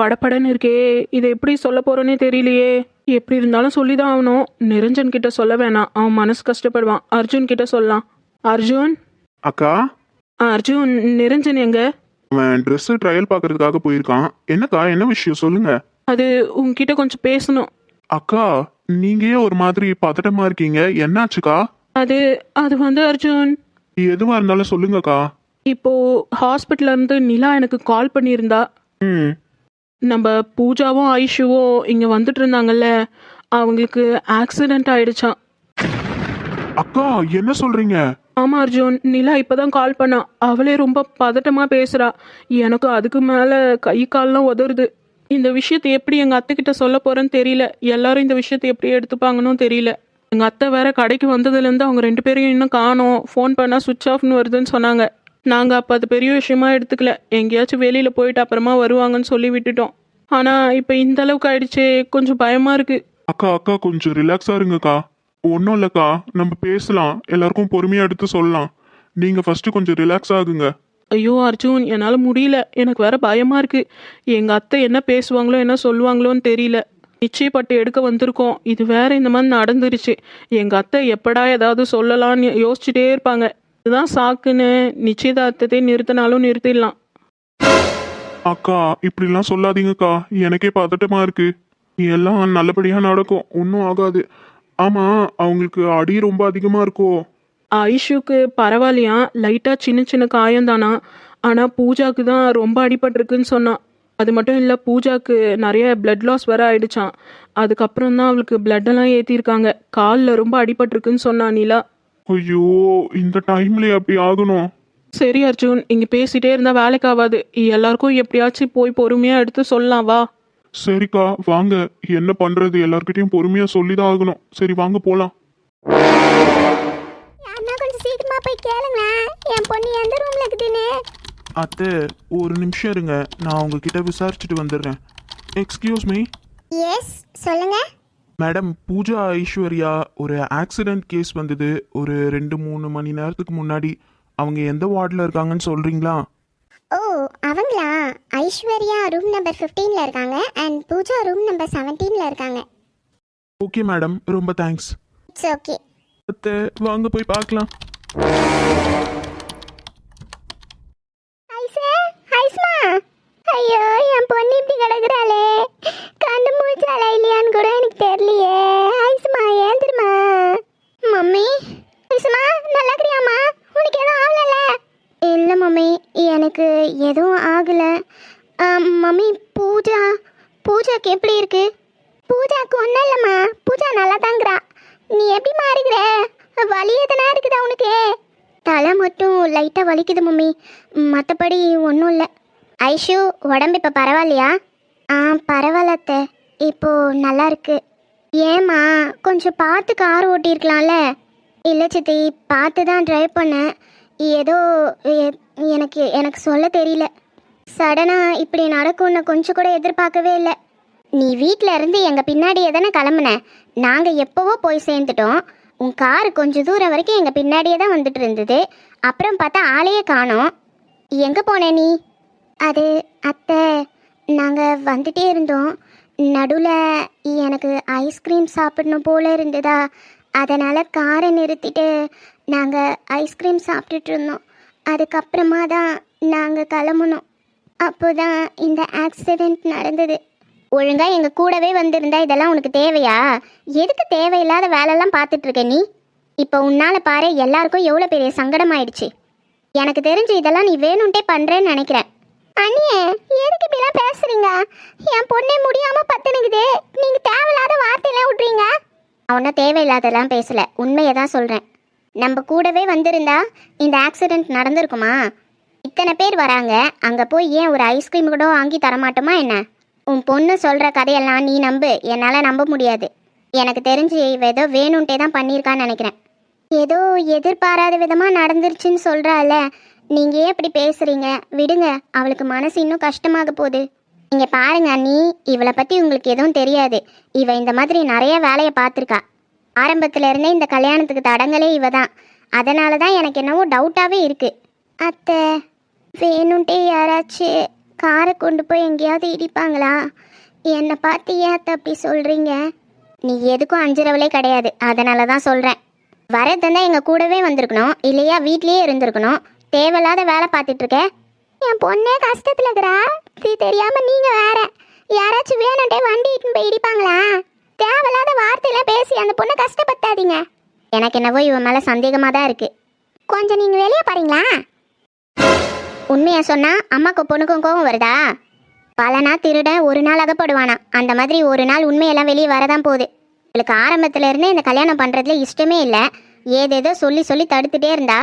படபடன்னு இருக்கே. இதை எப்படி சொல்ல போறேனே தெரியலையே. எப்படி இருந்தாலும் சொல்லி தான் ஆகணும். நிரஞ்சன் கிட்ட சொல்ல வேணாம். அவன் மனசு கஷ்டப்படுவான். அர்ஜுன் கிட்ட சொல்லலாம். அர்ஜுன்? அக்கா? அர்ஜுன் நிரஞ்சன் எங்க? அவன் ட்ரெஸ் ட்ரையல் பார்க்கறதுக்காக போயிருக்கான். என்னக்கா? என்ன விஷயம்? சொல்லுங்க. அது உன்கிட்ட கொஞ்சம் பேசணும். அக்கா நீங்க ஒரு மாதிரி பதட்டமா இருக்கீங்க? என்னாச்சுக்கா? அது அது வந்து அர்ஜுன். எதுவா இருந்தாலும் சொல்லுங்கக்கா. இப்போ ஹாஸ்பிட்டல்ல இருந்து நிலா எனக்கு கால் பண்ணியிருந்தா. ம். நம்ம பூஜாவும் ஐஷுவும் இங்க வந்துட்டு இருந்தாங்கல்ல அவங்களுக்கு ஆக்சிடென்ட் ஆயிடுச்சாம். அக்கா என்ன சொல்றீங்க? ஆமா அர்ஜுன் நிலா இப்பதான் கால் பண்ணா. அவளே ரொம்ப பதட்டமா பேசுறா. எனக்கு அதுக்கு மேல கை கால்லாம் உதறுது. இந்த விஷயத்தை எப்படி எங்க அத்தை கிட்ட சொல்ல போறேன்னு தெரியல. எல்லாரும் இந்த விஷயத்தை எப்படி எடுத்துப்பாங்கன்னு தெரியல. எங்க அத்தை வேற கடைக்கு வந்ததுல இருந்து அவங்க ரெண்டு பேரையும் இன்னும் காணோம். ஃபோன் பண்ணா சுவிட்ச் ஆஃப்னு வருதுன்னு சொன்னாங்க. நாங்க அப்ப அது பெரிய விஷயமா எடுத்துக்கல. எங்கேயாச்சும் வெளியில போயிட்டு அப்புறமா வருவாங்கன்னு சொல்லி விட்டுட்டோம். ஆனா இப்ப இந்த அளவுக்கு ஆயிடுச்சே கொஞ்சம் பயமா இருக்கு. அக்கா அக்கா கொஞ்சம் ரிலாக்ஸா இருங்கக்கா. ஒன்றும் இல்லக்கா நம்ம பேசலாம். எல்லாருக்கும் பொறுமையா எடுத்து சொல்லலாம். நீங்க ஃபர்ஸ்ட் கொஞ்சம் ரிலாக்ஸ் ஆகுங்க. ஐயோ அர்ஜுன் என்னால் முடியல. எனக்கு வேற பயமா இருக்கு. எங்க அத்தை என்ன பேசுவாங்களோ என்ன சொல்லுவாங்களோன்னு தெரியல. நிச்சயப்பட்டு எடுக்க வந்திருக்கோம். இது வேற இந்த மாதிரி நடந்துருச்சு. எங்க அத்தை எப்படா ஏதாவது சொல்லலாம்னு யோசிச்சுட்டே இருப்பாங்க. இதுதான் சாக்குன்னு நிச்சயதார்த்தத்தை நிறுத்தினாலும் நிறுத்திடலாம். அக்கா இப்படிலாம் சொல்லாதீங்கக்கா. எனக்கே பதட்டமா இருக்கு. எல்லாம் நல்லபடியா நடக்கும். ஒன்றும் ஆகாது. ஆமா அவங்களுக்கு அடி ரொம்ப அதிகமா இருக்கோ? ஐஷுக்கு பரவாயில்லையா? லைட்டா சின்ன சின்ன காயம்தானா? ஆனா பூஜாக்கு தான் ரொம்ப அடிபட்டிருக்குன்னு சொன்னான். அது மட்டும் இல்லை பூஜாக்கு நிறைய பிளட் லாஸ் வேற ஆயிடுச்சான் அதுக்கப்புறம் தான் அவளுக்கு எல்லாம் ஏற்றிருக்காங்க காலில் ரொம்ப அடிபட்டிருக்குன்னு சொன்னா நிலா. ஐயோ இந்த டைம்ல அப்படி ஆகணும்? சரி அர்ஜுன் இங்கே பேசிட்டே இருந்தால் வேலைக்கு ஆகாது. எல்லாருக்கும் எப்படியாச்சும் போய் பொறுமையாக எடுத்து சொல்லலாம் வா. சரிக்கா வாங்க. என்ன பண்றது? எல்லார்கிட்டயும் பொறுமையா சொல்லிதான் ஆகணும். சரி வாங்க போலாம். அண்ணா கொஞ்சம் சீக்கிரமா போய் கேளுங்களேன். என் பொண்ணு எந்த ரூம்ல இருக்குதுன்னு? அத்தை ஒரு நிமிஷம் இருங்க. நான் உங்ககிட்ட விசாரிச்சுட்டு வந்துடுறேன். எக்ஸ்கியூஸ் மீ எஸ் சொல்லுங்க. மேடம் பூஜா ஐஸ்வர்யா ஒரு ஆக்சிடென்ட் கேஸ் வந்தது. ஒரு ரெண்டு மூணு மணி நேரத்துக்கு முன்னாடி. அவங்க எந்த வார்டில் இருக்காங்கன்னு சொல்றீங்களா? ஓ அவங்களா? ஐஸ்வர்யா ரூம் நம்பர் 15 இருக்காங்க. அண்ட் பூஜா ரூம் நம்பர் 17 இருக்காங்க. ஓகே மேடம் ரொம்ப தேங்க்ஸ் இட்ஸ் ஓகே அத்தை வாங்க போய் பார்க்கலாம். ஐயோ என் பொண்ணு இப்படி கிடக்குறாளே. கண்டு மூச்சாளா இல்லையான்னு கூட எனக்கு தெரியலையே. ஐஸ்மா ஏந்திருமா மம்மி ஐஸ்மா நல்லா இருக்கிறியாம்மா? உனக்கு எதுவும் ஆகலல்ல? இல்லை மம்மி எனக்கு எதுவும் ஆகலை. மம்மி பூஜா பூஜாக்கு எப்படி இருக்கு? பூஜாக்கு ஒன்றும் இல்லைம்மா. பூஜா நல்லா தாங்கிறா நீ எப்படிம்மா இருக்கிற வலி எதனா இருக்குதா உனக்கு? தலை மட்டும் லைட்டாக வலிக்குது மம்மி. மற்றபடி ஒன்றும் இல்லை. ஐஷு உடம்பு இப்போ பரவாயில்லையா? ஆ பரவாயில்லத்த இப்போ நல்லா இருக்கு. ஏம்மா கொஞ்சம் பார்த்து கார் ஓட்டியிருக்கலாம்ல? இல்லை சித்தி பார்த்து தான் ட்ரைவ் பண்ணேன். ஏதோ எனக்கு எனக்கு சொல்ல தெரியல. சடனாக இப்படி நடக்கும்னு கொஞ்சம் கூட எதிர்பார்க்கவே இல்லை. நீ வீட்டில் இருந்து எங்கள் பின்னாடியே தானே கிளம்புன? நாங்கள் எப்போவோ போய் சேர்ந்துட்டோம். உன் கார் கொஞ்சம் தூரம் வரைக்கும் எங்கள் பின்னாடியே தான் வந்துட்டு இருந்தது. அப்புறம் பார்த்தா ஆளையே காணோம். எங்கே போன நீ? அது அத்தை நாங்கள் வந்துட்டே இருந்தோம். நடுவில் எனக்கு ஐஸ்கிரீம் சாப்பிடணும் போல இருந்ததா? அதனால் காரை நிறுத்திட்டு நாங்கள் ஐஸ்கிரீம் சாப்பிட்டுட்டு இருந்தோம். அதுக்கப்புறமா தான் நாங்கள் கிளம்புனோம். அப்போதான் இந்த ஆக்சிடெண்ட் நடந்தது. ஒழுங்காக எங்கள் கூடவே வந்திருந்தா இதெல்லாம் உனக்கு தேவையா? எதுக்கு தேவையில்லாத வேலையெல்லாம் பார்த்துட்ருக்க நீ? இப்போ உன்னால் பாரு எல்லாருக்கும் எவ்வளோ பெரிய சங்கடம் ஆயிடுச்சு எனக்கு தெரிஞ்சு இதெல்லாம் நீ வேணும்ட்டே பண்ணுறேன்னு நினைக்கிறேன். அண்ணியே எதுக்கு இப்படிலாம் பேசுறீங்க? என் பொண்ணே முடியாம பத்துனுக்குது. நீங்க தேவையில்லாத வார்த்தையெல்லாம் விட்றீங்க அவனும் தேவையில்லாதெல்லாம் பேசல. உண்மையை தான் சொல்றேன். நம்ம கூடவே வந்திருந்தா இந்த ஆக்சிடென்ட் நடந்திருக்குமா? இத்தனை பேர் வராங்க. அங்கே போய் ஏன் ஒரு ஐஸ்கிரீம் கூட வாங்கி தரமாட்டோமா என்ன? உன் பொண்ணு சொல்கிற கதையெல்லாம் நீ நம்பு. என்னால் நம்ப முடியாது. எனக்கு தெரிஞ்சு இவ ஏதோ வேணும்ட்டே தான் பண்ணியிருக்கான்னு நினைக்கிறேன். ஏதோ எதிர்பாராத விதமாக நடந்துருச்சுன்னு சொல்கிறால நீங்கள் ஏன் இப்படி பேசுகிறீங்க விடுங்க அவளுக்கு மனசு இன்னும் கஷ்டமாக போகுது. நீங்க பாருங்க நீ இவளை பற்றி உங்களுக்கு எதுவும் தெரியாது. இவ இந்த மாதிரி நிறைய வேலையை பார்த்துருக்கா. ஆரம்பத்துல இருந்தே இந்த கல்யாணத்துக்கு தடங்களே இவ தான். அதனால தான் எனக்கு என்னவோ டவுட்டாகவே இருக்குது அத்தை வேணும்ட்டே யாராச்சும் காரை கொண்டு போய் எங்கேயாவது இடிப்பாங்களா? என்னை பார்த்து ஏன் அத்தை அப்படி சொல்கிறீங்க நீ எதுக்கும் அஞ்சுறவளே கிடையாது. அதனால தான் சொல்கிறேன் வரதுன்னா எங்கள் கூடவே வந்திருக்கணும். இல்லையா வீட்லேயே இருந்திருக்கணும். தேவையில்லாத வேலை பார்த்துட்டு இருக்கேன் என் பொண்ணே கஷ்டத்தில் இருக்கிறா. இது தெரியாமல் நீங்கள் வேற. யாராச்சும் வேணுன்ட்டே வண்டி இட்டுன்னு போய் இடிப்பாங்களா? தேவையில்லாத வார்த்தையெல்லாம் பேசி அந்த பொண்ணை கஷ்டப்படுத்தாதீங்க. எனக்கு என்னவோ இவன் மேலே சந்தேகமாக தான் இருக்குது கொஞ்சம் நீங்கள் வெளியே பாருங்களா உண்மையாக சொன்னால் அம்மாக்கு பொண்ணுக்கும் கோவம் வருதா? பல நாள் திருட ஒரு நாள் அகப்படுவானா? அந்த மாதிரி ஒரு நாள் உண்மையெல்லாம் வெளியே வரதான் போகுது. இவளுக்கு ஆரம்பத்துல இருந்தே இந்த கல்யாணம் பண்றதுல இஷ்டமே இல்லை. ஏதேதோ சொல்லி சொல்லி தடுத்துட்டே இருந்தா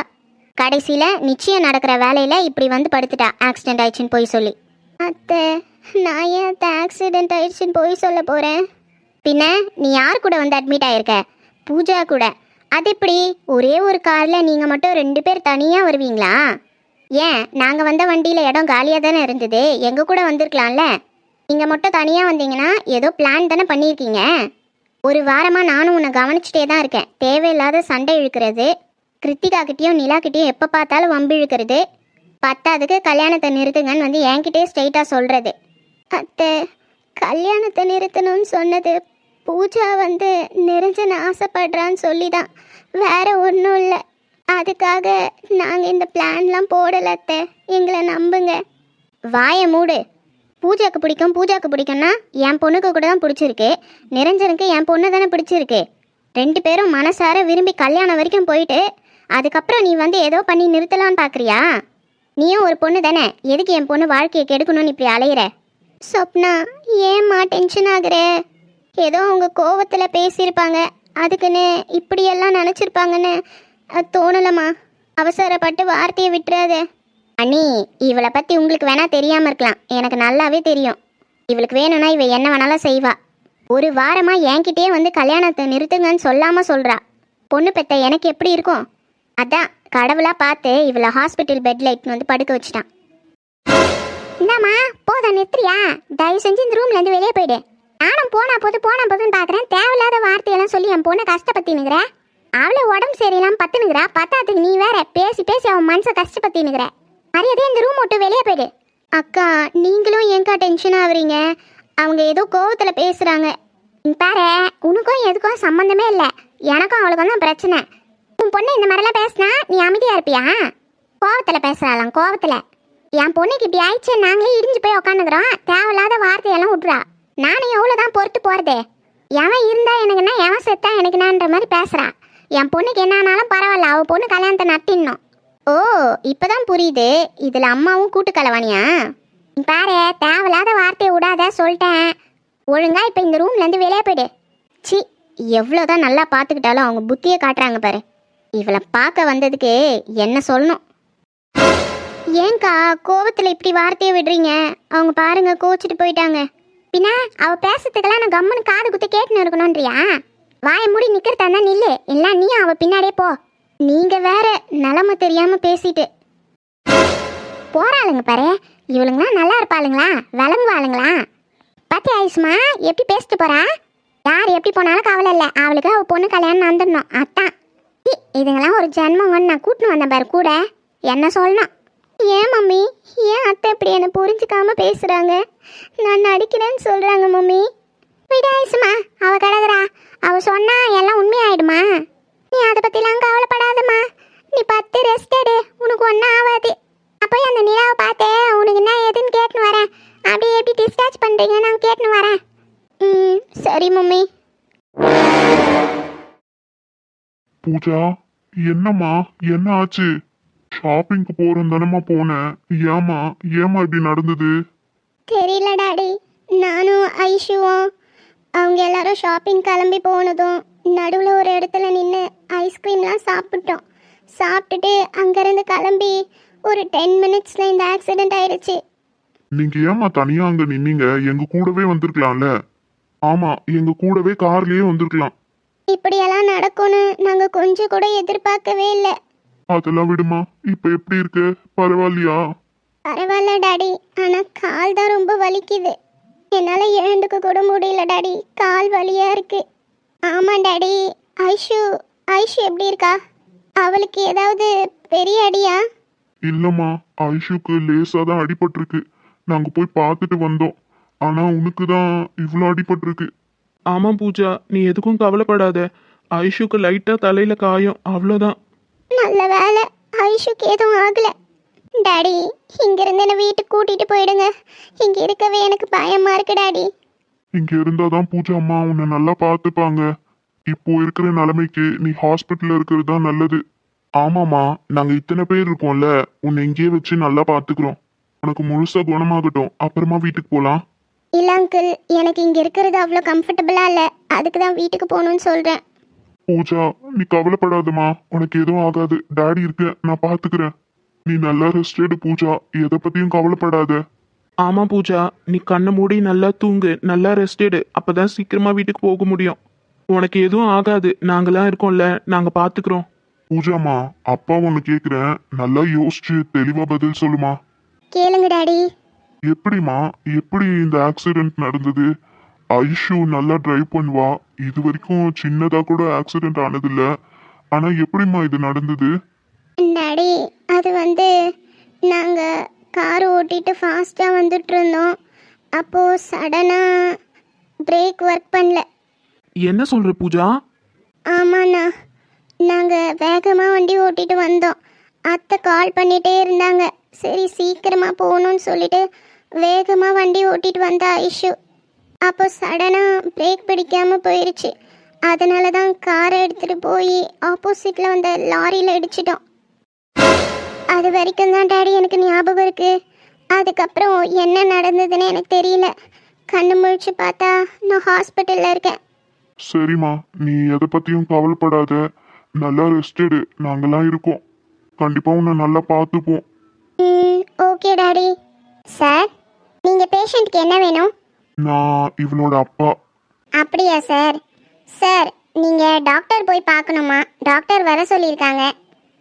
கடைசியில் நிச்சயம் நடக்கிற வேலையில் இப்படி வந்து படுத்துட்டா. ஆக்சிடென்ட் ஆயிடுச்சுன்னு போய் சொல்லி. அத்தை நான் ஏன் அத்தை ஆக்சிடென்ட் ஆயிடுச்சுன்னு போய் சொல்ல போகிறேன் பின்ன நீ யார் கூட வந்து அட்மிட் ஆயிருக்க? பூஜா கூட. அது எப்படி? ஒரே ஒரு காரில் நீங்கள் மட்டும் ரெண்டு பேர் தனியாக வருவீங்களா? ஏன்? நாங்கள் வந்த வண்டியில் இடம் காலியாக தானே இருந்தது. எங்கள் கூட வந்திருக்கலாம்ல? நீங்கள் மட்டும் தனியாக வந்தீங்கன்னா ஏதோ பிளான் தானே பண்ணியிருக்கீங்க? ஒரு வாரமாக நானும் உன்னை கவனிச்சுட்டே தான் இருக்கேன். தேவையில்லாத சண்டை இழுக்கிறது. கிருத்திகா கிட்டேயும் நிலா கிட்டேயும் எப்போ பார்த்தாலும் வம்பிழுக்கிறது பத்தாதுக்கு கல்யாணத்தை நிறுத்துங்கன்னு வந்து என்கிட்டயே ஸ்ட்ரைட்டாக சொல்கிறது அத்தை கல்யாணத்தை நிறுத்தணும்னு சொன்னது பூஜா வந்து நிரஞ்சன் ஆசைப்படுறான்னு சொல்லி தான் வேற ஒன்றும் இல்லை. அதுக்காக நாங்கள் இந்த பிளான்லாம் போடலத்தை எங்களை நம்புங்க. வாயை மூடு. பூஜாக்கு பிடிக்கும் பூஜாக்கு பிடிக்கும்னா என் பொண்ணுக்கு கூட தான் பிடிச்சிருக்கு. நிரஞ்சனுக்கு என் பொண்ணு தானே பிடிச்சிருக்கு. ரெண்டு பேரும் மனசார விரும்பி கல்யாணம் வரைக்கும் போயிட்டு அதுக்கப்புறம் நீ வந்து ஏதோ பண்ணி நிறுத்தலான்னு பார்க்குறியா நீயும் ஒரு பொண்ணு தானே? எதுக்கு என் பொண்ணு வாழ்க்கையை கெடுக்கணும்னு இப்படி அலையிற? சொப்னா ஏம்மா டென்ஷன் ஆகுற? ஏதோ அவங்க கோவத்தில் பேசியிருப்பாங்க. அதுக்குன்னு இப்படியெல்லாம் நினச்சிருப்பாங்கன்னு தோணலம்மா. அவசரப்பட்டு வார்த்தையை விட்டுறாத. அண்ணி இவளை பற்றி உங்களுக்கு வேணால் தெரியாமல் இருக்கலாம். எனக்கு நல்லாவே தெரியும். இவளுக்கு வேணும்னா இவ என்ன வேணாலும் செய்வா. ஒரு வாரமாக என்கிட்டயே வந்து கல்யாணத்தை நிறுத்துங்கன்னு சொல்லாமல் சொல்கிறா பொண்ணு பெத்த எனக்கு எப்படி இருக்கும்? அதான் கடவுளாக பார்த்து இவளை ஹாஸ்பிட்டல் பெட்டில் இட்டுன்னு வந்து படுக்க வச்சுட்டான். இந்தாம்மா போதா நிறுத்துறியா? தயவு செஞ்சு இந்த ரூம்லேருந்து வெளியே போயிடு. நானும் போனா போது போனா போதுன்னு பார்க்குறேன். தேவையில்லாத வார்த்தையெல்லாம் சொல்லி என் பொண்ணை கஷ்டப்படுத்தினுங்கிற அவளை உடம்பு சரியில்லாம பத்துனுங்கிறா பத்தாத்துக்கு நீ வேற பேசி பேசி அவன் மனசை கஷ்டப்படுத்தினுங்கிற மரியாதையே இந்த ரூம் விட்டு வெளியே போயிடு. அக்கா நீங்களும் ஏங்கா டென்ஷன் ஆகுறீங்க? அவங்க ஏதோ கோவத்தில் பேசுகிறாங்க பாரு உனக்கும் எதுக்கும் சம்மந்தமே இல்லை. எனக்கும் அவளுக்கும் தான் பிரச்சனை. உன் பொண்ணு இந்த மாதிரிலாம் பேசினா நீ அமைதியா இருப்பியா? கோவத்துல பேசுறாளாம் கோவத்துல. என் பொண்ணுக்கு இப்படி ஆயிடுச்சு நாங்களே இடிஞ்சு போய் உக்காந்துக்கிறோம். தேவையில்லாத வார்த்தையெல்லாம் விட்றா நானும் எவ்வளோதான் பொறுத்து போகிறதே எவன் இருந்தா எனக்குன்னா எவன் செத்தா எனக்குனான்ற மாதிரி பேசுகிறான் என் பொண்ணுக்கு என்ன ஆனாலும் பரவாயில்ல அவள் பொண்ணு கல்யாணத்தை நட்டிடணும். ஓ இப்பதான் புரியுது. இதில் அம்மாவும் கூட்டு கலவானியா நீ பாரு தேவையில்லாத வார்த்தையை விடாத சொல்லிட்டேன். ஒழுங்கா இப்போ இந்த ரூம்லேருந்து வெளியே போயிடு. சி எவ்வளோதான் நல்லா பார்த்துக்கிட்டாலும் அவங்க புத்தியை காட்டுறாங்க பாரு. இவளை பார்க்க வந்ததுக்கு என்ன சொல்லணும்? ஏங்கா கோபத்தில் இப்படி வார்த்தையை விடுறீங்க. அவங்க பாருங்க கோச்சிட்டு போயிட்டாங்க. பின்ன அவ பேசுறதுக்கெல்லாம் நான் கம்முன்னு காது குத்து கேட்டுன்னு இருக்கணும்ன்றியா? வாய மூடி நிக்கிறதா நில்லு. இல்லை நீ அவ பின்னாடியே போ. நீங்க வேற நிலமை தெரியாம பேசிட்டு. போறாளுங்க பாரு. இவளுங்களாம் நல்லா இருப்பாளுங்களா? விளங்குவாளுங்களா? பாத்தி ஆயுஷ்மா எப்படி பேசிட்டு போறா? யார் எப்படி போனாலும் கவலை இல்லை. அவளுக்கு அவள் பொண்ணு கல்யாணம் நடந்துடணும். அதான். ஈ, இதுங்கெல்லாம் ஒரு ஜென்மங்கன்னு நான் கூட்டின்னு வந்தேன் பாரு கூட. என்ன சொல்லணும் ஏன் மம்மி? ஏன் அத்தை இப்படி என்னை புரிஞ்சுக்காம பேசுகிறாங்க நான் நடிக்கிறேன்னு சொல்கிறாங்க மம்மி. விடாயிசுமா அவள் கிடக்குறா. அவள் சொன்னா எல்லாம் உண்மையாயிடுமா? நீ அதை பற்றிலாம் கவலைப்படாதம்மா. நீ பத்து ரெஸ்ட் எடு. உனக்கு ஒன்றும் ஆகாது அப்போ அந்த நிலாவை பார்த்தே உனக்கு என்ன ஏதுன்னு கேட்டுன்னு வரேன். அப்படியே எப்படி டிஸ்சார்ஜ் பண்ணுறீங்க நான் கேட்டுன்னு வரேன். ம் சரி மம்மி. பூஜா என்னம்மா என்ன ஆச்சு? ஷாப்பிங்க்கு போறோம் தானம்மா போனேன். ஏமா ஏமா இப்படி நடந்தது? தெரியல டாடி. நானும் ஐஷுவும் அவங்க எல்லாரும் ஷாப்பிங் கிளம்பி போனதும் நடுவில் ஒரு இடத்துல நின்று ஐஸ்கிரீம்லாம் சாப்பிட்டோம். சாப்பிட்டுட்டு அங்கேருந்து கிளம்பி ஒரு டென் மினிட்ஸில் இந்த ஆக்சிடெண்ட் ஆயிடுச்சு. நீங்க ஏமா தனியா அங்க நின்னீங்க? எங்க கூடவே வந்திருக்கலாம்ல. ஆமா எங்க கூடவே கார்லயே வந்திருக்கலாம். இப்படியெல்லாம் நடக்கும்னு நாங்கள் கொஞ்சம் கூட எதிர்பார்க்கவே இல்லை. அதெல்லாம் விடுமா இப்ப எப்படி இருக்கு? பரவாயில்லையா? பரவாயில்ல டாடி ஆனால் கால் தான் ரொம்ப வலிக்குது. என்னால் எழுந்துக்க கூட முடியல டாடி கால் வலியாக இருக்கு. ஆமாம் டாடி ஐஷு ஐஷு எப்படி இருக்கா? அவளுக்கு ஏதாவது பெரிய அடியா? இல்லம்மா ஐஷுக்கு லேசா தான் அடிபட்டிருக்கு. நாங்க போய் பார்த்துட்டு வந்தோம். ஆனா உனக்கு தான் இவ்வளோ அடிபட்டிருக்கு. ஆமாம் பூஜா நீ எதுக்கும் கவலைப்படாத. ஐஷுக்கு லைட்டாக தலையில் காயம் அவ்வளோதான் நல்ல வேலை ஐஷுக்கு எதுவும் ஆகல. டாடி இங்கிருந்து என்னை வீட்டுக்கு கூட்டிட்டு போயிடுங்க. இங்க இருக்கவே எனக்கு பயமா இருக்கு டாடி இங்க இருந்தாதான் பூஜா அம்மா உன்னை நல்லா பார்த்துப்பாங்க. இப்போ இருக்கிற நிலைமைக்கு நீ ஹாஸ்பிட்டல்ல இருக்கிறது தான் நல்லது. ஆமாம்மா நாங்க இத்தனை பேர் இருக்கோம்ல உன்னை இங்கேயே வச்சு நல்லா பார்த்துக்கிறோம். உனக்கு முழுசா குணமாகட்டும். அப்புறமா வீட்டுக்கு போலாம். இல்ல அங்கிள் எனக்கு இங்க இருக்கிறது அவ்வளோ கம்ஃபர்டபுளா இல்ல. அதுக்கு தான் வீட்டுக்கு போகணும்னு சொல்றேன். பூஜா நீ கவலைப்படாதம்மா. உனக்கு எதுவும் ஆகாது. டாடி இருக்க. நான் பாத்துக்கிறேன். நீ நல்லா ரெஸ்ட் எடு பூஜா. எதை பத்தியும் கவலைப்படாத. ஆமாம் பூஜா. நீ கண்ணை மூடி நல்லா தூங்கு. நல்லா ரெஸ்ட் எடு. அப்போ தான் சீக்கிரமாக வீட்டுக்கு போக முடியும். உனக்கு எதுவும் ஆகாது. நாங்களாம் இருக்கோம்ல. நாங்கள் பார்த்துக்குறோம் பூஜாம்மா அப்பா ஒன்னு கேக்குறேன். நல்லா யோசிச்சு தெளிவா பதில் சொல்லுமா. கேளுங்க டாடி எப்படிம்மா எப்படி இந்த ஆக்சிடென்ட் நடந்தது? ஐஷு நல்லா டிரைவ் பண்ணுவா. இது வரைக்கும் சின்னதா கூட ஆக்சிடென்ட் ஆனதில்ல. ஆனா எப்படிம்மா இது நடந்தது? டாடி அது வந்து நாங்க கார் ஓட்டிட்டு ஃபாஸ்டா வந்துட்டு இருந்தோம். அப்போ சடனா பிரேக் ஒர்க் பண்ணல. என்ன சொல்கிற பூஜா? ஆமாண்ணா நாங்கள் வேகமாக வண்டி ஓட்டிட்டு வந்தோம். அத்தை கால் பண்ணிகிட்டே இருந்தாங்க. சரி சீக்கிரமாக போகணும்னு சொல்லிட்டு வேகமாக வண்டி ஓட்டிட்டு வந்தா ஐஷு. அப்போ சடனாக பிரேக் பிடிக்காமல் போயிடுச்சு அதனால தான் காரை எடுத்துகிட்டு போய் ஆப்போசிட்டில் வந்த லாரியில் இடிச்சிட்டோம். அது வரைக்கும் தான் டாடி எனக்கு ஞாபகம் இருக்கு. அதுக்கப்புறம் என்ன நடந்ததுன்னு எனக்கு தெரியல. கண்ணு முழிச்சு பார்த்தா நான் ஹாஸ்பிட்டலில் இருக்கேன். சரிம்மா நீ எதை பத்தியும் கவலைப்படாத. நல்லா ரெஸ்ட் எடு. நாங்கெல்லாம் இருக்கோம். கண்டிப்பா உன்னை நல்லா பார்த்துப்போம். ம் ஓகே டாடி. சார் நீங்கள் பேஷண்ட்க்கு என்ன வேணும்? நான் இவளோட அப்பா. அப்படியா சார்? சார் நீங்கள் டாக்டர் போய் பார்க்கணுமா? டாக்டர் வர சொல்லியிருக்காங்க.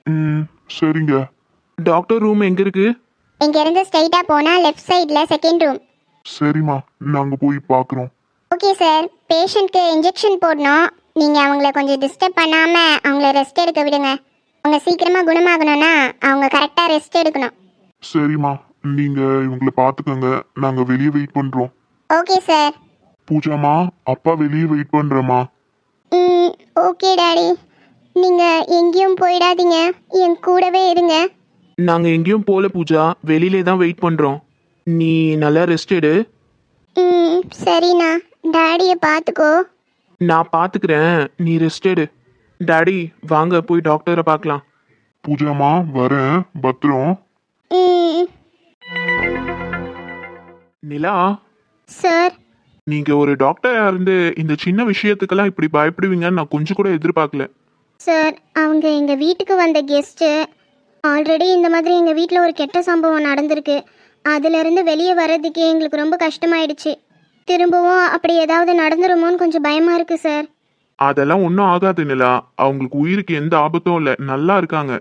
ம் சரிங்க. டாக்டர் ரூம் எங்கே இருக்குது இங்கேருந்து ஸ்ட்ரைட்டாக போனால் லெஃப்ட் சைடில் செகண்ட் ரூம் சரிம்மா நாங்க போய் பார்க்குறோம். Okay sir. பேஷண்ட்க்கு இன்ஜெக்ஷன் போடணும். நீங்கள் அவங்கள கொஞ்சம் டிஸ்டர்ப் பண்ணாமல் அவங்கள ரெஸ்ட் எடுக்க விடுங்க. அவங்க சீக்கிரமாக குணமாகணும்னா அவங்க கரெக்டாக ரெஸ்ட் எடுக்கணும். சரிம்மா. நீங்க இவங்கள பார்த்துக்கோங்க நாங்க வெளியே வெயிட் பண்றோம். ஓகே சார் பூஜாமா அப்பா வெளியே வெயிட் பண்றேம்மா. ம் ஓகே டாடி நீங்கள் எங்கேயும் போயிடாதீங்க. என் கூடவே இருங்க. நாங்கள் எங்கேயும் போகல பூஜா. வெளியிலே தான் வெயிட் பண்ணுறோம் நீ நல்லா ரெஸ்ட் எடு. ம் சரிண்ணா. டாடியை பார்த்துக்கோ நான் பார்த்துக்கிறேன் நீ ரெஸ்ட் எடு. டாடி வாங்க போய் டாக்டரை பார்க்கலாம் பூஜாமா வரேன். பத்திரம். ம் நிலா சார். நீங்க ஒரு டாக்டரா இருந்து இந்த சின்ன விஷயத்துக்கெல்லாம் இப்படி பயப்படுவீங்கன்னு நான் கொஞ்சம் கூட எதிர்பார்க்கல. சார் அவங்க எங்கள் வீட்டுக்கு வந்த கெஸ்ட்டு ஆல்ரெடி இந்த மாதிரி எங்கள் வீட்டில் ஒரு கெட்ட சம்பவம் நடந்திருக்கு. அதிலிருந்து வெளியே வர்றதுக்கு எங்களுக்கு ரொம்ப கஷ்டமாயிடுச்சு. திரும்பவும் அப்படி ஏதாவது நடந்துருமோன்னு கொஞ்சம் பயமாக இருக்குது சார். அதெல்லாம் ஒன்றும் ஆகாது நிலா. அவங்களுக்கு உயிருக்கு எந்த ஆபத்தும் இல்லை. நல்லா இருக்காங்க.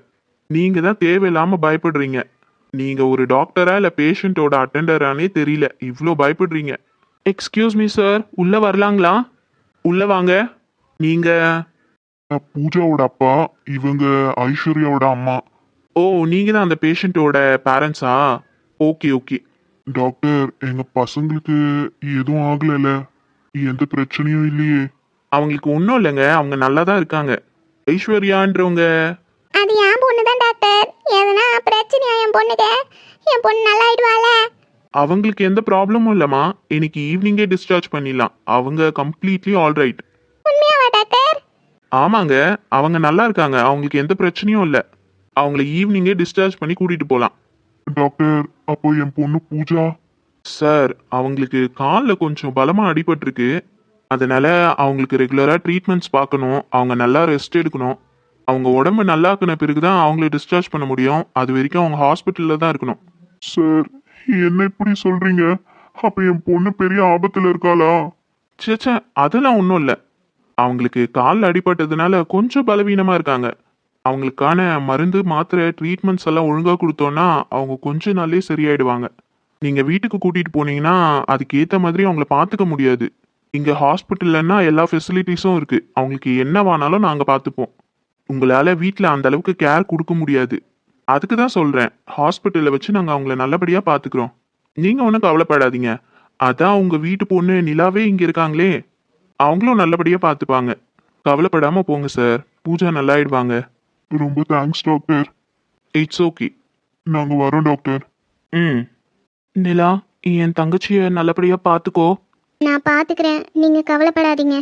நீங்க தான் தேவையில்லாம பயப்படுறீங்க. நீங்க ஒரு டாக்டரா இல்ல பேஷண்ட்டோட அட்டெண்டரானே தெரியல. இவ்வளோ பயப்படுறீங்க. எக்ஸ்கியூஸ் மீ சார் உள்ள வரலாங்களா? உள்ள வாங்க. நீங்க நான் பூஜாவோட அப்பா இவங்க ஐஸ்வர்யாவோட அம்மா. ஓ நீங்க தான் அந்த பேஷண்ட்டோட பேரண்ட்ஸா ஓகே ஓகே டாக்டர் எங்க பசங்களுக்கு எதுவும் ஆகலைல எந்த பிரச்சனையும் இல்லையே. அவங்களுக்கு ஒன்றும் இல்லைங்க. அவங்க நல்லா தான் இருக்காங்க. ஐஸ்வர்யான்றவங்க அது என் பொண்ணு தான் டாக்டர் எதனா பிரச்சனையா என் பொண்ணுக்கு. என் பொண்ணு நல்லா ஆயிடுவாள அவங்களுக்கு எந்த ப்ராப்ளமும் இல்லைம்மா. இன்னைக்கு ஈவினிங்கே டிஸ்சார்ஜ் பண்ணிடலாம். அவங்க கம்ப்ளீட்லி ஆல்ரைட் உண்மையாவா டாக்டர் ஆமாங்க. அவங்க நல்லா இருக்காங்க. அவங்களுக்கு எந்த பிரச்சனையும் இல்லை. அவங்கள ஈவினிங்கே டிஸ்சார்ஜ் பண்ணி கூட்டிட்டு போகலாம் டாக்டர் அப்போ என் பொண்ணு பூஜா? சார் அவங்களுக்கு காலில் கொஞ்சம் பலமாக அடிபட்டிருக்கு. அதனால அவங்களுக்கு ரெகுலராக ட்ரீட்மெண்ட்ஸ் பார்க்கணும். அவங்க நல்லா ரெஸ்ட் எடுக்கணும். அவங்க உடம்பு நல்லாக்குன பிறகு தான் அவங்கள டிஸ்சார்ஜ் பண்ண முடியும். அது வரைக்கும் அவங்க ஹாஸ்பிட்டலில் தான் இருக்கணும். சார் என்ன இப்படி சொல்றீங்க? அப்ப என் பொண்ணு பெரிய ஆபத்துல இருக்காளா? சேச்சே அதெல்லாம் ஒன்றும் இல்லை. அவங்களுக்கு காலில் அடிபட்டதுனால கொஞ்சம் பலவீனமாக இருக்காங்க. அவங்களுக்கான மருந்து மாத்திரை ட்ரீட்மெண்ட்ஸ் எல்லாம் ஒழுங்காக கொடுத்தோன்னா அவங்க கொஞ்ச நாள்லயே சரியாயிடுவாங்க. நீங்கள் வீட்டுக்கு கூட்டிகிட்டு போனீங்கன்னா அதுக்கு ஏற்ற மாதிரி அவங்கள பார்த்துக்க முடியாது. இங்கே ஹாஸ்பிட்டல்லன்னா எல்லா ஃபெசிலிட்டிஸும் இருக்குது அவங்களுக்கு என்னவானாலும் நாங்கள் பார்த்துப்போம் உங்களால் வீட்டில் அந்த அளவுக்கு கேர் கொடுக்க முடியாது. அதுக்கு தான் சொல்கிறேன் ஹாஸ்பிட்டலில் வச்சு நாங்கள் அவங்கள நல்லபடியாக பார்த்துக்குறோம் நீங்க ஒன்றும் கவலைப்படாதீங்க. அதான் உங்க வீட்டு பொண்ணு நிலாவே இங்க இருக்காங்களே. அவங்களும் நல்லபடியா பார்த்துப்பாங்க கவலைப்படாம போங்க சார் பூஜா நல்லாயிடுவாங்க. ரொம்ப தேங்க்ஸ் டாக்டர் இட்ஸ் ஓகே நாங்க வரோம் டாக்டர் ம். நிலா என் தங்கச்சிய நல்லபடியா பார்த்துக்கோ நான் பார்த்துக்கிறேன் நீங்கள் கவலைப்படாதீங்க.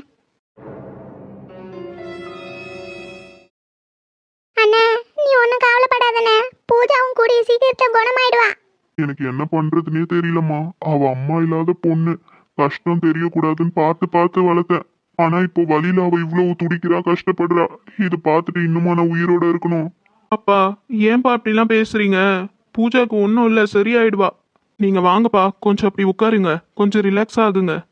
அண்ணா நீ ஒன்றும் கவலைப்படாதண்ணே. பூஜாவும் கூடிய சீக்கிரத்தில் குணமாயிடுவா. எனக்கு என்ன பண்றதுனே தெரியலம்மா. அவ அம்மா இல்லாத பொண்ணு. கஷ்டம் தெரியக்கூடாதுன்னு பார்த்து பார்த்து வளர்த்தேன். ஆனா இப்போ வழியில அவ இவ்வளவு துடிக்கிறா கஷ்டப்படுறா. இது பார்த்துட்டு இன்னுமா நான் உயிரோட இருக்கணும். அப்பா ஏன்பா அப்படிலாம் பேசுறீங்க? பூஜாக்கு ஒன்றும் இல்லை சரியாயிடுவா. நீங்க வாங்கப்பா கொஞ்சம் அப்படி உட்காருங்க. கொஞ்சம் ரிலாக்ஸ் ஆகுங்க.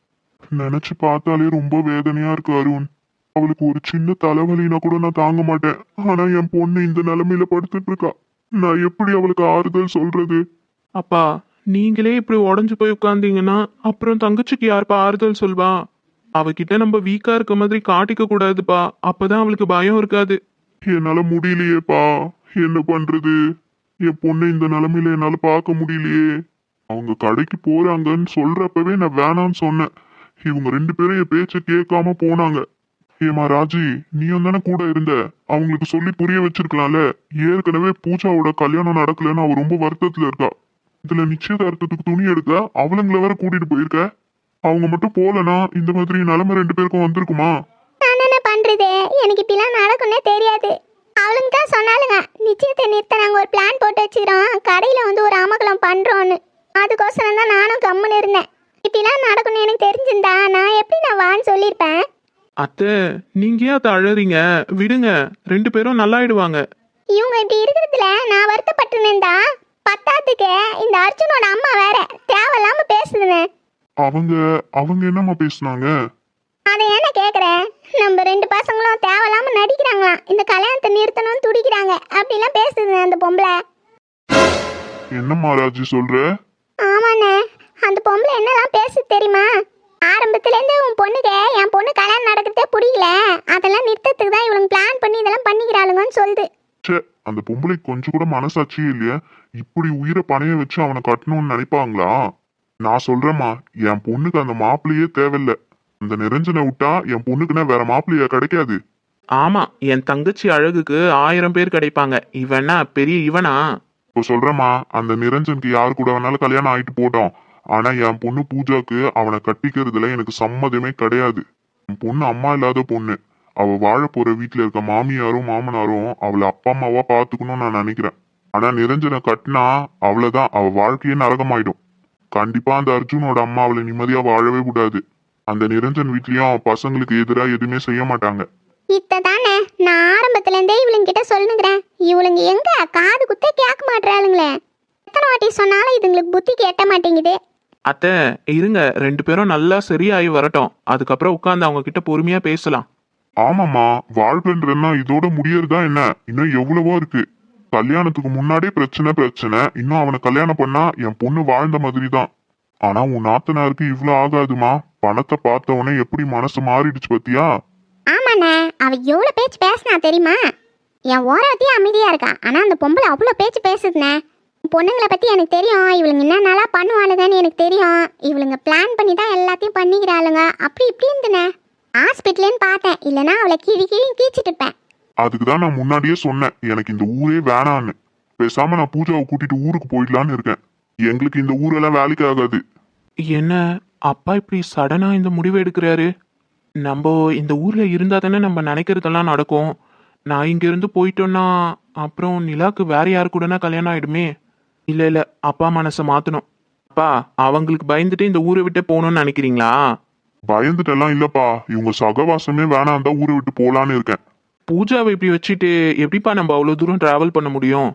நினைச்சு பார்த்தாலே ரொம்ப வேதனையா இருக்கு அருண். அவளுக்கு ஒரு சின்ன தலைவலினா கூட நான் தாங்க மாட்டேன். ஆனா என் பொண்ணு இந்த நிலைமையில படுத்துட்டு இருக்கா நான் எப்படி அவளுக்கு ஆறுதல் சொல்றது? அப்பா நீங்களே இப்படி உடஞ்சு போய் உட்காந்தீங்கன்னா அப்புறம் தங்கச்சிக்கு யாருப்பா ஆறுதல் சொல்வா? அவகிட்ட நம்ம வீக்கா இருக்க மாதிரி காட்டிக்க கூடாதுப்பா. அப்பதான் அவளுக்கு பயம் இருக்காது. என்னால முடியலையேப்பா. என்ன பண்றது? என் பொண்ணை இந்த நிலைமையில என்னால பார்க்க முடியலையே. அவங்க கடைக்கு போறாங்கன்னு சொல்றப்பவே நான் வேணான்னு சொன்னேன். இவங்க ரெண்டு பேரும் என் பேச்ச கேட்காம போனாங்க. ஏமா ராஜி நீயும் தானே கூட இருந்த? அவங்களுக்கு சொல்லி புரிய வச்சிருக்கலாம்ல. ஏற்கனவே பூஜாவோட கல்யாணம் நடக்கலன்னு அவ ரொம்ப வருத்தத்துல இருக்கா. இதுல நிச்சயதார்த்தத்துக்கு துணி எடுக்க அவளுங்கள வேற கூட்டிட்டு போயிருக்க? அவங்க மட்டும் போலனா இந்த மாதிரி நிலைமை ரெண்டு பேருக்கும் வந்திருக்குமா? நான் என்ன பண்ணுறது எனக்கு இப்படிலாம் நடக்கும்னே தெரியாது. அவளுங்க தான் சொன்னாலுங்க நிச்சயத்தை நிறுத்த நாங்கள் ஒரு பிளான் போட்டு வச்சுக்கிறோம். கடையில் வந்து ஒரு அமகலம் பண்ணுறோன்னு அதுக்கோசரம் தான் நானும் கம்முன்னு இருந்தேன். இப்படிலாம் நடக்கும்னு எனக்கு தெரிஞ்சிருந்தா நான் எப்படி நான் வான்னு சொல்லியிருப்பேன்? அத்தை நீங்க ஏன் அத்தை அழறீங்க? விடுங்க. ரெண்டு பேரும் நல்லாயிடுவாங்க. இவங்க இப்படி இருக்கிறதுல நான் வருத்தப்பட்டுனேன்டா பத்தாத்துக்கு இந்த அர்ஜுனோட அம்மா வேற தேவையில்லாம பேசுதுன்னு. அவங்க அவங்க என்னம்மா பேசுனாங்க? அதை என்ன கேட்குறேன் நம்ம ரெண்டு பசங்களும் தேவையில்லாம நடிக்கிறாங்களாம். இந்த கல்யாணத்தை நிறுத்தணும்னு துடிக்கிறாங்க. அப்படிலாம் பேசுதுங்க அந்த பொம்பளை. என்னம்மா ராஜி சொல்ற? ஆமாண்ணே. அந்த பொம்பளை என்னலாம் பேசுது தெரியுமா? ஆரம்பத்துலேருந்து உன் பொண்ணுக்கு என் பொண்ணு கல்யாணம் நடக்கிறதே பிடிக்கல அதெல்லாம் நிறுத்தத்துக்கு தான் இவளுங்க பிளான் பண்ணி இதெல்லாம் பண்ணிக்கிறாளுங்கன்னு சொல்லுது. ச்சே அந்த பொம்பளைக்கு கொஞ்சம் கூட மனசாட்சியே இல்லையா. இப்படி உயிரை பணைய வச்சு அவனை கட்டணும்னு நினைப்பாங்களா? நான் சொல்றேம்மா என் பொண்ணுக்கு அந்த மாப்பிள்ளையே தேவையில்ல. அந்த நிரஞ்சனை விட்டா என் பொண்ணுக்குன்னா வேற மாப்பிள்ளையா கிடைக்காது. ஆமா என் தங்கச்சி அழகுக்கு ஆயிரம் பேர் கிடைப்பாங்க. இவனா பெரிய இவனா? இப்போ சொல்றேம்மா அந்த நிரஞ்சனுக்கு யாரு கூட வேணாலும் கல்யாணம் ஆயிட்டு போட்டோம். ஆனா என் பொண்ணு பூஜாக்கு அவனை கட்டிக்கிறதுல எனக்கு சம்மதமே கிடையாது. என் பொண்ணு அம்மா இல்லாத பொண்ணு. அவ வாழ போற வீட்டுல இருக்க மாமியாரும் மாமனாரும் அவளை அப்பா அம்மாவா பாத்துக்கணும்னு நான் நினைக்கிறேன். ஆனா நிரஞ்சனை கட்டினா அவ்வளவுதான். அவ வாழ்க்கையே நரகமாயிடும். கண்டிப்பா அந்த அர்ஜுனோட அம்மா அவளை நிம்மதியா வாழவே கூடாது. அந்த நிரஞ்சன் வீட்லயும் அவன் பசங்களுக்கு எதிரா எதுவுமே செய்ய மாட்டாங்க. இத்ததானே தானே நான் ஆரம்பத்துலேருந்தே இவளுங்க கிட்ட சொல்லுங்கிறேன். இவளுங்க எங்க? காது குத்தே கேட்க மாட்டுறாளுங்களே எத்தனை வாட்டி சொன்னாலும் இதுங்களுக்கு புத்தி கேட்ட மாட்டேங்குது. அத்தை இருங்க. ரெண்டு பேரும் நல்லா சரியாகி வரட்டும். அதுக்கப்புறம் உட்காந்து அவங்க கிட்ட பொறுமையா பேசலாம். ஆமாம்மா. வாழ்க்கைன்றதுனா இதோட முடியறதா என்ன? இன்னும் எவ்வளவோ இருக்கு. கல்யாணத்துக்கு முன்னாடியே பிரச்சனை பிரச்சனை. இன்னும் அவனை கல்யாணம் பண்ணா என் பொண்ணு வாழ்ந்த மாதிரி தான் ஆனா உன் நாத்தனாருக்கு இவ்வளவு ஆகாதுமா? பணத்தை பார்த்த உடனே எப்படி மனசு மாறிடுச்சு பத்தியா? ஆமாண்ணே. அவ எவ்வளோ பேச்சு பேசினா தெரியுமா? என் ஓரத்தையும் அமைதியா இருக்கா? ஆனா அந்த பொம்பளை அவ்வளோ பேச்சு பேசுதுண்ணே. பொண்ணுங்களை பத்தி எனக்கு தெரியும். இவளுங்க என்ன நல்லா பண்ணுவாளுங்கன்னு எனக்கு தெரியும். இவளுங்க பிளான் பண்ணி தான் எல்லாத்தையும் பண்ணிக்கிறாளுங்க. அப்படி இப்படி இருந்துண்ணே ஹாஸ்பிட்டலுன்னு பார்த்தேன். இல்லைன்னா அவளை கிழி கிழி கீச்சிட்டு இருப்பேன். அதுக்கு தான் நான் முன்னாடியே சொன்னேன். எனக்கு இந்த ஊரே வேணான்னு. பேசாம நான் பூஜாவை கூட்டிட்டு ஊருக்கு போயிடலான்னு இருக்கேன். எங்களுக்கு இந்த ஊரெல்லாம் வேலைக்கு ஆகாது. என்ன? அப்பா இப்படி சடனா இந்த முடிவு எடுக்கிறாரு? நம்ம இந்த ஊர்ல இருந்தா தானே நம்ம நினைக்கிறதெல்லாம் நடக்கும். நான் இங்க இருந்து போயிட்டோன்னா அப்புறம் நிலாக்கு வேற யாரு கூடனா கல்யாணம் ஆயிடுமே? இல்ல இல்ல அப்பா மனசை மாத்தணும். அப்பா அவங்களுக்கு பயந்துட்டு இந்த ஊரை விட்டு போகணும்னு நினைக்கிறீங்களா? பயந்துட்டெல்லாம் இல்லப்பா. இவங்க சகவாசமே வேணாம் தான் ஊரை விட்டு போலான்னு இருக்கேன். பூஜாவை இப்படி வச்சுட்டு எப்படிப்பா நம்ம அவ்வளோ தூரம் டிராவல் பண்ண முடியும்?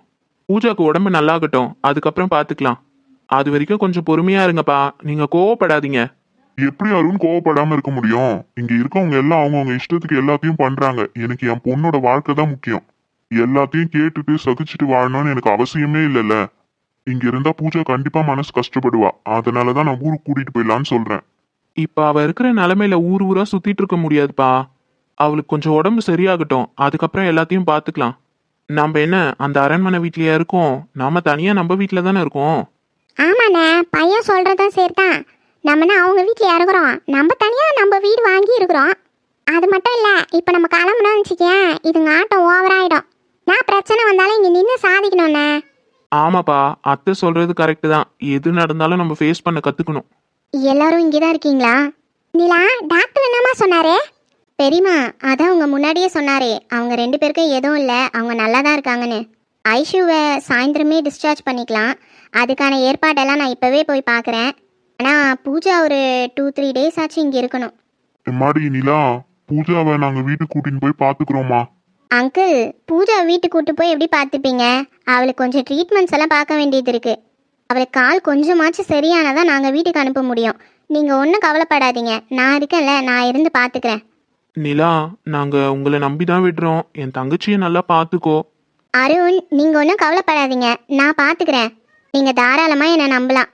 பூஜாக்கு உடம்பு நல்லாகட்டும். அதுக்கப்புறம் பார்த்துக்கலாம் அது வரைக்கும் கொஞ்சம் பொறுமையா இருங்கப்பா. நீங்க கோவப்படாதீங்க. எப்படி அருண் கோவப்படாம இருக்க முடியும்? இங்க இருக்கவங்க எல்லாம் அவங்கவுங்க இஷ்டத்துக்கு எல்லாத்தையும் பண்றாங்க. எனக்கு என் பொண்ணோட வாழ்க்கை தான் முக்கியம். எல்லாத்தையும் கேட்டுட்டு சகிச்சுட்டு வாழணும்னு எனக்கு அவசியமே இல்லைல்ல. இங்க இருந்தா பூஜா கண்டிப்பா மனசு கஷ்டப்படுவா. அதனாலதான் நான் ஊருக்கு கூட்டிட்டு போயிடலான்னு சொல்றேன். இப்ப அவ இருக்கிற நிலைமையில ஊர் ஊரா சுத்திட்டு இருக்க முடியாதுப்பா. அவளுக்கு கொஞ்சம் உடம்பு சரியாகட்டும். அதுக்கப்புறம் எல்லாத்தையும் பார்த்துக்கலாம் நம்ம என்ன அந்த அரண்மனை வீட்லயா இருக்கோம்? நாம தனியா நம்ம வீட்ல தானே இருக்கோம்? ஆமாண்ணே பையன் சொல்கிறதும் சரி தான் நம்மனா அவங்க வீட்டில் இறங்குறோம் நம்ம தனியாக நம்ம வீடு வாங்கி இருக்கிறோம். அது மட்டும் இல்லை இப்போ நம்ம கிளம்புனோம்னு வச்சுக்கேன் இதுங்க ஆட்டம் ஓவராயிடும் நான் பிரச்சனை வந்தாலும் இங்கே நின்று சாதிக்கணுண்ணே ஆமாப்பா அத்தை சொல்றது கரெக்டு தான். எது நடந்தாலும் நம்ம ஃபேஸ் பண்ண கத்துக்கணும். எல்லாரும் இங்கே தான் இருக்கீங்களா? நிலா டாக்டர் என்னம்மா சொன்னாரு? பெரியம்மா அதான் அவங்க முன்னாடியே சொன்னாரே. அவங்க ரெண்டு பேருக்கும் எதுவும் இல்லை. அவங்க நல்லா தான் இருக்காங்கன்னு. ஐஷுவை சாயந்தரமே டிஸ்சார்ஜ் பண்ணிக்கலாம். அதுக்கான ஏற்பாடெல்லாம் நான் இப்போவே போய் பார்க்குறேன். ஆனால் பூஜா ஒரு டூ த்ரீ டேஸ் ஆச்சு இங்கே இருக்கணும். எம்மாடி நிலா பூஜாவை நாங்க வீட்டுக்கு கூட்டின்னு போய் பாத்துக்கிறோமா அங்கிள் பூஜா வீட்டுக்கு கூட்டு போய் எப்படி பார்த்துப்பீங்க? அவளுக்கு கொஞ்சம் ட்ரீட்மெண்ட்ஸ் எல்லாம் பார்க்க வேண்டியது இருக்கு. அவளுக்கு கால் கொஞ்சமாச்சும் சரியானதான் நாங்கள் வீட்டுக்கு அனுப்ப முடியும். நீங்கள் ஒன்றும் கவலைப்படாதீங்க. நான் இருக்கேன்ல நான் இருந்து பார்த்துக்கிறேன். நிலா நாங்க உங்களை நம்பி தான் விடுறோம். என் தங்கச்சியை நல்லா பார்த்துக்கோ. அருண் நீங்கள் ஒன்றும் கவலைப்படாதீங்க. நான் பார்த்துக்கிறேன். நீங்கள் தாராளமாக என்னை நம்பலாம்.